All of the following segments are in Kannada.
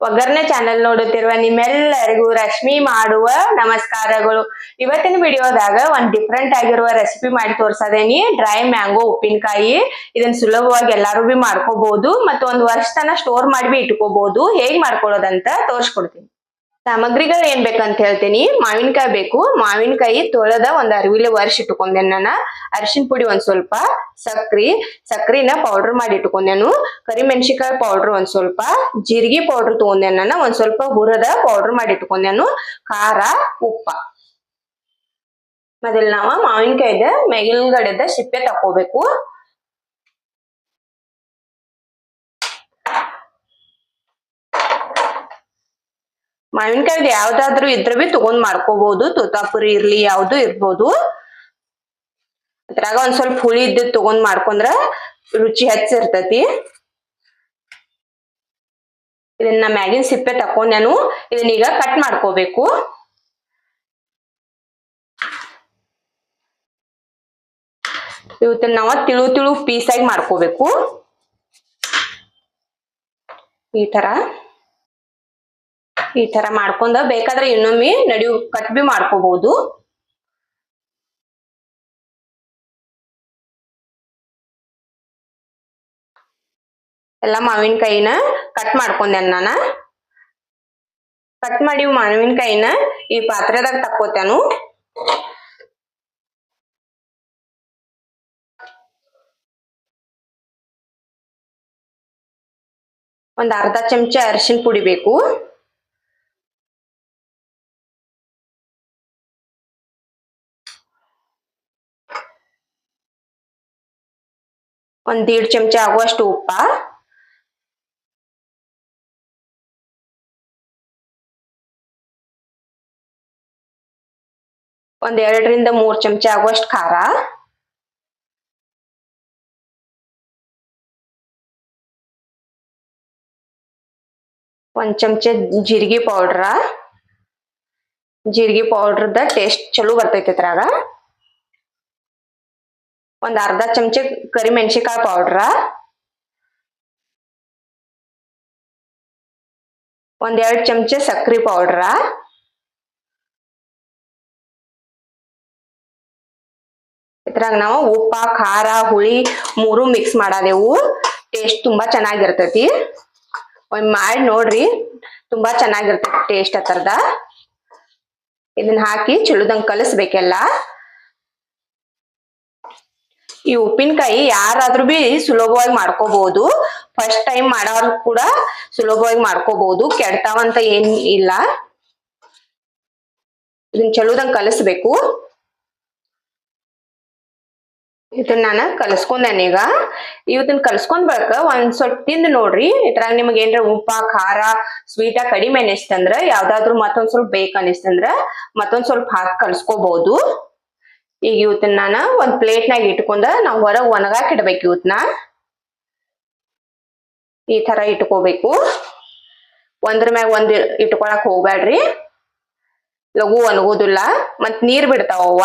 ಒಗ್ಗರಣೆ ಚಾನೆಲ್ ನೋಡುತ್ತಿರುವ ನಿಮ್ಮೆಲ್ಲರಿಗೂ ರಶ್ಮಿ ಮಾಡುವ ನಮಸ್ಕಾರಗಳು. ಇವತ್ತಿನ ವಿಡಿಯೋದಾಗ ಒಂದ್ ಡಿಫ್ರೆಂಟ್ ಆಗಿರುವ ರೆಸಿಪಿ ಮಾಡಿ ತೋರ್ಸದೇನಿ. ಡ್ರೈ ಮ್ಯಾಂಗೋ ಉಪ್ಪಿನಕಾಯಿ. ಇದನ್ನ ಸುಲಭವಾಗಿ ಎಲ್ಲಾರು ಬಿ ಮಾಡ್ಕೋಬಹುದು ಮತ್ತು ಒಂದ್ ವರ್ಷ ತನ ಸ್ಟೋರ್ ಮಾಡಿ ಬಿ ಇಟ್ಕೋಬಹುದು ಹೇಗ್ ಮಾಡ್ಕೊಳ್ಳೋದಂತ ತೋರ್ಸ್ಕೊಡ್ತೀನಿ. ಸಾಮಗ್ರಿಗಳು ಏನ್ ಬೇಕಂತ ಹೇಳ್ತೀನಿ. ಮಾವಿನಕಾಯಿ ಬೇಕು. ಮಾವಿನಕಾಯಿ ತೊಳೆದ ಒಂದ್ ಅರಿವಿಲೆ ವರ್ಷ ಇಟ್ಕೊಂಡೆ ನಾನು. ಅರಿಶಿನ ಪುಡಿ ಒಂದ್ ಸ್ವಲ್ಪ. ಸಕ್ರಿ. ಸಕ್ರಿನ ಪೌಡರ್ ಮಾಡಿ ಇಟ್ಕೊಂಡೆನು ಕರಿಮೆಣಸಿಕಾಯಿ ಪೌಡರ್ ಒಂದ್ ಸ್ವಲ್ಪ. ಜೀರಿಗೆ ಪೌಡರ್ ತಗೊಂಡೆ ನಾನು. ಒಂದ್ ಸ್ವಲ್ಪ ಹುರದ ಪೌಡರ್ ಮಾಡಿ ಇಟ್ಕೊಂಡೆನು ಖಾರ, ಉಪ್ಪ. ಮೊದಲ್ ನಾವ ಮಾವಿನಕಾಯ್ದ, ಮೇಗಿಲ್ಗಡೆದ ಸಿಪ್ಪೆ ತಕೋಬೇಕು ಮಾವಿನಕಾಯ್ದು ಯಾವ್ದಾದ್ರು ಇದ್ರೆ ಬಿ ತಗೊಂಡ್ ಮಾಡ್ಕೋಬಹುದು ತೋತಾಪುರಿ ಇರ್ಲಿ, ಯಾವ್ದು ಇರ್ಬೋದು. ಅದ್ರಾಗ ಒಂದ್ ಸ್ವಲ್ಪ ಹುಳಿ ಇದ್ದ ತಗೊಂಡ್ ಮಾಡ್ಕೊಂಡ್ರ ರುಚಿ ಹೆಚ್ಚಿರ್ತತಿ. ಇದನ್ನ ಮ್ಯಾಗಿನ್ ಸಿಪ್ಪೆ ತಕೊಂಡೇನು ಇದನ್ನ ಈಗ ಕಟ್ ಮಾಡ್ಕೋಬೇಕು. ಇವತ್ತನ್ನ ನಾವ ತಿಳು ತಿಳು ಪೀಸ್ ಆಗಿ ಮಾಡ್ಕೋಬೇಕು. ಈ ತರ ಈ ತರ ಮಾಡ್ಕೊಂಡ ಬೇಕಾದ್ರೆ ಇನ್ನೊಮ್ಮೆ ನಡಿಯು ಕಟ್ ಬಿ ಮಾಡ್ಕೋಬಹುದು ಎಲ್ಲ ಮಾವಿನಕಾಯಿನ ಕಟ್ ಮಾಡ್ಕೊಂಡೆ ನಾನ. ಕಟ್ ಮಾಡಿ ಮಾವಿನಕಾಯಿನ ಈ ಪಾತ್ರೆದಾಗ ತಕ್ಕೋತಾನು. ಒಂದ್ ಅರ್ಧ ಚಮಚ ಅರಿಶಿನ ಪುಡಿ ಬೇಕು. ಒಂದ್ ದೀಡ್ ಚಮಚ ಆಗುವಷ್ಟು ಉಪ್ಪ. ಒಂದ್ ಎರಡರಿಂದ ಮೂರ್ ಚಮಚ ಆಗುವಷ್ಟು ಖಾರ. ಒಂದ್ ಚಮಚ ಜೀರಿಗೆ ಪೌಡ್ರ. ಜೀರಿಗೆ ಪೌಡ್ರದ ಟೇಸ್ಟ್ ಚಲೋ ಬರ್ತೈತಿ ಅದ್ರಾಗ. ಒಂದ್ ಅರ್ಧ ಚಮಚ ಕರಿಮೆಣಸಿಕಾಯಿ ಪೌಡ್ರ ಒಂದ್ ಎರಡ್ ಚಮಚ ಸಕ್ರಿ ಪೌಡ್ರ ಇದ್ರಾಗ ನಾವು ಉಪ್ಪ, ಖಾರ, ಹುಳಿ ಮೂರು ಮಿಕ್ಸ್ ಮಾಡಾದೆವು. ಟೇಸ್ಟ್ ತುಂಬಾ ಚೆನ್ನಾಗಿರ್ತೈತಿ. ಒಂದ್ ಮಾಡಿ ನೋಡ್ರಿ, ತುಂಬಾ ಚೆನ್ನಾಗಿರ್ತೈತಿ ಟೇಸ್ಟ್ ಹತ್ತರದ ಇದನ್ನ ಹಾಕಿ ಚಲೋದಂಗ್ ಕಲಿಸ್ಬೇಕೆಲ್ಲ. ಈ ಉಪ್ಪಿನಕಾಯಿ ಯಾರಾದ್ರೂ ಬಿ ಸುಲಭವಾಗಿ ಮಾಡ್ಕೋಬಹುದು ಫಸ್ಟ್ ಟೈಮ್ ಮಾಡೋರು ಕೂಡ ಸುಲಭವಾಗಿ ಮಾಡ್ಕೋಬಹುದು ಕೆಡ್ತಾವಂತ ಏನ್ ಇಲ್ಲ. ಇದನ್ನ ಚಲೋದಂಗ್ ಕಲಿಸ್ಬೇಕು. ಇದನ್ನ ನಾನು ಈಗ. ಇವತ್ತನ್ನ ಕಲ್ಸ್ಕೊಂಡ್ ಬಳಿಕ ಒಂದ್ ಸ್ವಲ್ಪ ತಿಂದು ನೋಡ್ರಿ. ಇದ್ರಾಗ ನಿಮ್ಗೆ ಏನ್ರ ಉಪ್ಪ, ಖಾರ ಸ್ವೀಟ ಕಡಿಮೆ ಅನಿಸ್ತಂದ್ರ ಯಾವ್ದಾದ್ರು ಮತ್ತೊಂದ್ ಸ್ವಲ್ಪ ಬೇಕು ಅನಿಸ್ತಂದ್ರ ಮತ್ತೊಂದ್ ಸ್ವಲ್ಪ ಹಾಕಿ ಕಲ್ಸ್ಕೋಬಹುದು ಈಗ ಇವತ್ತನ್ನ ನಾನು ಒಂದು ಪ್ಲೇಟ್ನಾಗ ಇಟ್ಕೊಂಡ ನಾವು ಹೊರಗೆ ಒಣಗಾಕ್ ಇಡ್ಬೇಕು ಇವತ್ತನ್ನ ಈ ತರ ಇಟ್ಕೋಬೇಕು. ಒಂದ್ರ ಮ್ಯಾಗ ಒಂದು ಇಟ್ಕೊಳಕ್ ಹೋಗ್ಬ್ಯಾಡ್ರಿ. ಲಘು ಒಣಗೋದಿಲ್ಲ. ಮತ್ತು ನೀರು ಬಿಡ್ತಾವ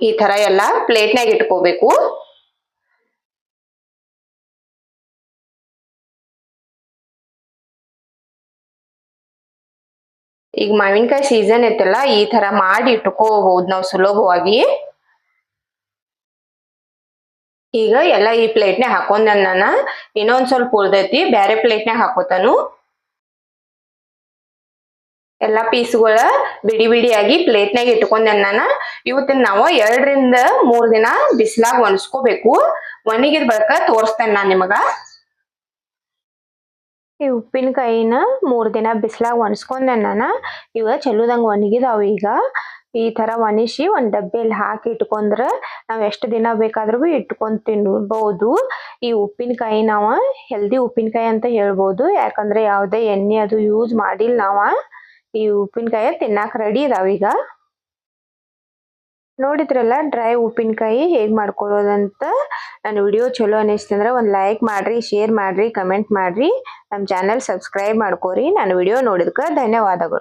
ಈ ತರ ಎಲ್ಲ ಪ್ಲೇಟ್ನಾಗ ಇಟ್ಕೋಬೇಕು. ಈಗ ಮಾವಿನಕಾಯಿ ಸೀಸನ್ ಐತಲ್ಲ, ಈ ತರ ಮಾಡಿ ಇಟ್ಕೋಬಹುದು ನಾವು ಸುಲಭವಾಗಿ. ಈಗ ಎಲ್ಲ ಈ ಪ್ಲೇಟ್ನೆ ಹಾಕೊಂಡ ನಾನು. ಇನ್ನೊಂದ್ ಸ್ವಲ್ಪ ಉಳ್ದೈತಿ ಬೇರೆ ಪ್ಲೇಟ್ನಾಗ ಹಾಕೋತಾನು. ಎಲ್ಲಾ ಪೀಸ್ಗಳ ಬಿಡಿ ಬಿಡಿಯಾಗಿ ಪ್ಲೇಟ್ನಾಗ ಇಟ್ಕೊಂಡೆ ನಾನು. ಇವತ್ತಿನ ನಾವು ಎರಡರಿಂದ ಮೂರ್ ದಿನ ಬಿಸಿಲಾಗ ಒಣಸ್ಕೋಬೇಕು. ಒಣಗಿದ ಬಳಿಕ ತೋರಿಸ್ತೇನೆ ನಾನು ನಿಮಗ. ಈ ಉಪ್ಪಿನಕಾಯಿನ ಮೂರು ದಿನ ಬಿಸಿಲಾಗ ಒಣಸ್ಕೊಂಡೆ ನಾನು ಈಗ ಚಲೋದಂಗೆ ಒಣಗಿದಾವ ಈಗ. ಈ ಥರ ಒಣಸಿ ಒಂದು ಡಬ್ಬಿಯಲ್ಲಿ ಹಾಕಿ ಇಟ್ಕೊಂಡ್ರೆ ನಾವು ಎಷ್ಟು ದಿನ ಬೇಕಾದ್ರೂ ಇಟ್ಕೊಂಡು ತಿನ್ಬೋದು. ಈ ಉಪ್ಪಿನಕಾಯಿ ನಾವು ಹೆಲ್ದಿ ಉಪ್ಪಿನಕಾಯಿ ಅಂತ ಹೇಳ್ಬೋದು. ಯಾಕಂದ್ರೆ ಯಾವುದೇ ಎಣ್ಣೆ ಅದು ಯೂಸ್ ಮಾಡಿಲ್ಲ ನಾವು ಈ ಉಪ್ಪಿನಕಾಯಿ ತಿನ್ನಕ್ಕೆ ರೆಡಿ ಇದಾವ ಈಗ. ನೋಡಿದ್ರಲ್ಲ ಡ್ರೈ ಉಪ್ಪಿನಕಾಯಿ ಹೇಗೆ ಮಾಡ್ಕೊಳ್ಳೋದಂತ ನನ್ನ ವಿಡಿಯೋ ಚಲೋ ಅನಿಸ್ತಂದ್ರೆ ಒಂದು ಲೈಕ್ ಮಾಡ್ರಿ ಶೇರ್ ಮಾಡ್ರಿ ಕಮೆಂಟ್ ಮಾಡ್ರಿ. ನಮ್ಮ ಚಾನೆಲ್ ಸಬ್ಸ್ಕ್ರೈಬ್ ಮಾಡ್ಕೋರಿ. ನನ್ನ ವಿಡಿಯೋ ನೋಡಿದಕ್ಕೆ ಧನ್ಯವಾದಗಳು.